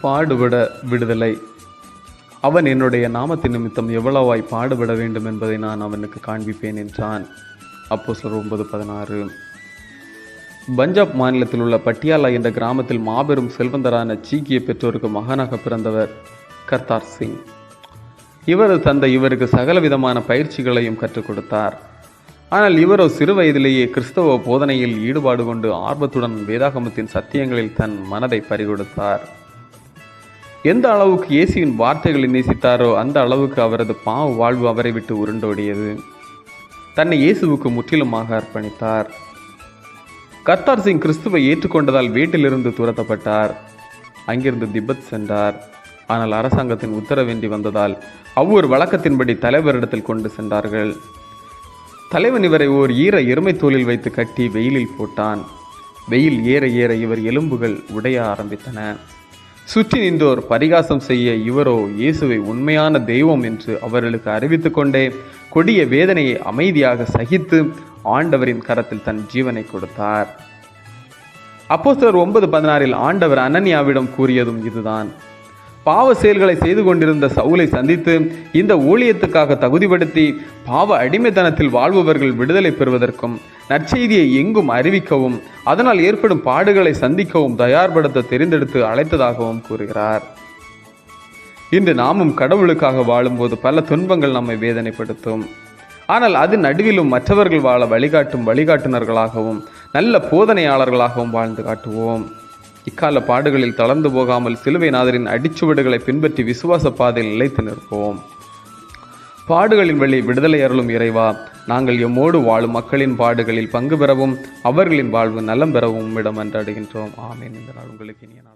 பாடுபட விடுதலை. அவன் என்னுடைய நாமத்தின் நிமித்தம் எவ்வளவாய் பாடுபட வேண்டும் என்பதை நான் அவனுக்கு காண்பிப்பேன் என்றான். அப்போ சொல் ஒன்பது பதினாறு. பஞ்சாப் மாநிலத்தில் உள்ள பட்டியாலா என்ற கிராமத்தில் மாபெரும் செல்வந்தரான சீக்கிய பெற்றோருக்கு மகனாக பிறந்தவர் கர்த்தார் சிங். இவரது தந்தை இவருக்கு சகலவிதமான பயிற்சிகளையும் கற்றுக் கொடுத்தார். ஆனால் இவரோ சிறு வயதிலேயே கிறிஸ்தவ போதனையில் ஈடுபாடு கொண்டு ஆர்வத்துடன் வேதாகமத்தின் சத்தியங்களில் தன் மனதை பறிகொடுத்தார். எந்த அளவுக்கு இயேசுவின் வார்த்தைகளை நேசித்தாரோ அந்த அளவுக்கு அவரது பாவ வாழ்வு அவரை விட்டு உருண்டோடியது. தன்னை இயேசுவுக்கு முற்றிலுமாக அர்ப்பணித்தார். கர்த்தார் சிங் கிறிஸ்துவை ஏற்றுக்கொண்டதால் வீட்டிலிருந்து துரத்தப்பட்டார். அங்கிருந்து திபெத் சென்றார். ஆனால் அரசாங்கத்தின் உத்தரவேண்டி வந்ததால் அவ்வொரு வழக்கத்தின்படி தலைவரிடத்தில் கொண்டு சென்றார்கள். தலைவன் இவரை ஓர் ஈர எருமை தோளில் வைத்து கட்டி வெயிலில் போட்டான். வெயில் ஏற ஏற இவர் எலும்புகள் உடைய ஆரம்பித்தன. சுற்றி நின்றோர் பரிகாசம் செய்ய இவரோ இயேசுவை உண்மையான தெய்வம் என்று அவர்களுக்கு அறிவித்து கொண்டே கொடிய வேதனையை அமைதியாக சகித்து ஆண்டவரின் கரத்தில் தன் ஜீவனை கொடுத்தார். அப்போஸ்தலர் ஒன்பது பதினாறில் ஆண்டவர் அனன்யாவிடம் கூறியதும் இதுதான். பாவ செயல்களை செய்து கொண்டிருந்த சவுலை சந்தித்து இந்த ஊழியத்துக்காக தகுதிப்படுத்தி பாவ அடிமைத்தனத்தில் வாழ்பவர்கள் விடுதலை பெறுவதற்கும் நற்செய்தியை எங்கும் அறிவிக்கவும் அதனால் ஏற்படும் பாடுகளை சந்திக்கவும் தயார்படுத்த தெரிந்தெடுத்து அழைத்ததாகவும் கூறுகிறார். இன்று நாமும் கடவுளுக்காக வாழும்போது பல துன்பங்கள் நம்மை வேதனைப்படுத்தும். ஆனால் அது நடுவிலும் மற்றவர்கள் வாழ வழிகாட்டும் வழிகாட்டுனர்களாகவும் நல்ல போதனையாளர்களாகவும் வாழ்ந்து காட்டுவோம். இக்கால பாடுகளில் தளர்ந்து போகாமல் சிலுவை நாதரின் அடிச்சுவடுகளை பின்பற்றி விசுவாச பாதையில் நிலைத்து நிற்போம். பாடுகளின் வழி விடுதலை அருளும் இறைவா நாங்கள் எம்மோடு வாழும் மக்களின் பாடுகளில் பங்கு பெறவும் அவர்களின் வாழ்வு நலம் பெறவும் இடம் அன்றாடுகின்றோம். ஆமேன். இந்த நாள் உங்களுக்கு இனிய நாள்